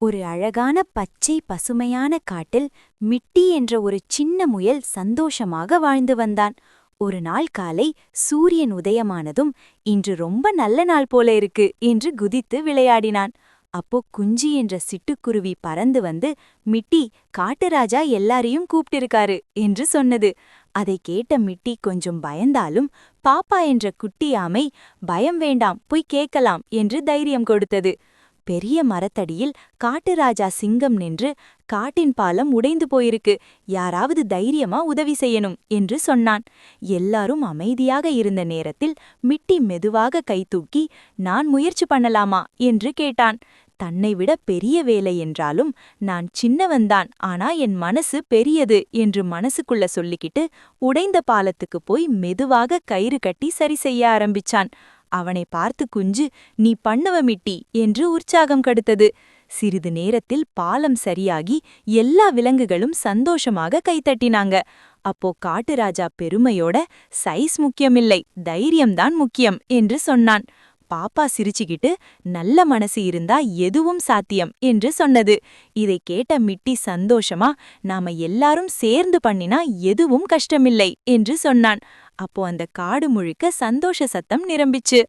ஒரு அழகான பச்சை பசுமையான காட்டில் மிட்டி என்ற ஒரு சின்ன முயல் சந்தோஷமாக வாழ்ந்து வந்தான். ஒரு நாள் காலை சூரியன் உதயமானதும் இன்று ரொம்ப நல்ல நாள் போல இருக்கு என்று குதித்து விளையாடினான். அப்போ குஞ்சி என்ற சிட்டுக்குருவி பறந்து வந்து மிட்டி காட்டுராஜா எல்லாரையும் கூப்பிட்டிருக்காரு என்று சொன்னது. அதை கேட்ட மிட்டி கொஞ்சம் பயந்தாலும் பாப்பா என்ற குட்டி ஆமை பயம் வேண்டாம் போய் கேட்கலாம் என்று தைரியம் கொடுத்தது. பெரிய மரத்தடியில் காட்டுராஜா சிங்கம் நின்று காட்டின் பாலம் உடைந்து போயிருக்கு. யாராவது தைரியமா உதவி செய்யணும் என்று சொன்னான். எல்லாரும் அமைதியாக இருந்த நேரத்தில் மிட்டி மெதுவாக கைதூக்கி நான் முயற்சி பண்ணலாமா? என்று கேட்டான். தன்னை விட பெரிய வேலை என்றாலும் நான் சின்னவன்தான் ஆனா என் மனசு பெரியது என்று மனசுக்குள்ள சொல்லிக்கிட்டு உடைந்த பாலத்துக்கு போய் மெதுவாக கயிறு கட்டி சரி செய்ய ஆரம்பிச்சான். அவனை பார்த்து குஞ்சு நீ பண்ணுவ மிட்டி என்று உற்சாகம் கடுத்தது. சிறிது நேரத்தில் பாலம் சரியாகி எல்லா விலங்குகளும் சந்தோஷமாக கைத்தட்டினாங்க அப்போ காட்டுராஜா பெருமையோட சைஸ் முக்கியமில்லை தைரியம்தான் முக்கியம் என்று சொன்னான். பாப்பா சிரிச்சுக்கிட்டு நல்ல மனசு இருந்தா எதுவும் சாத்தியம் என்று சொன்னது. இதை கேட்ட மிட்டி சந்தோஷமா நாம எல்லாரும் சேர்ந்து பண்ணினா எதுவும் கஷ்டமில்லை என்று சொன்னான். அப்போ அந்த காடு முழுக்க சந்தோஷ சத்தம் நிரம்பிச்சு.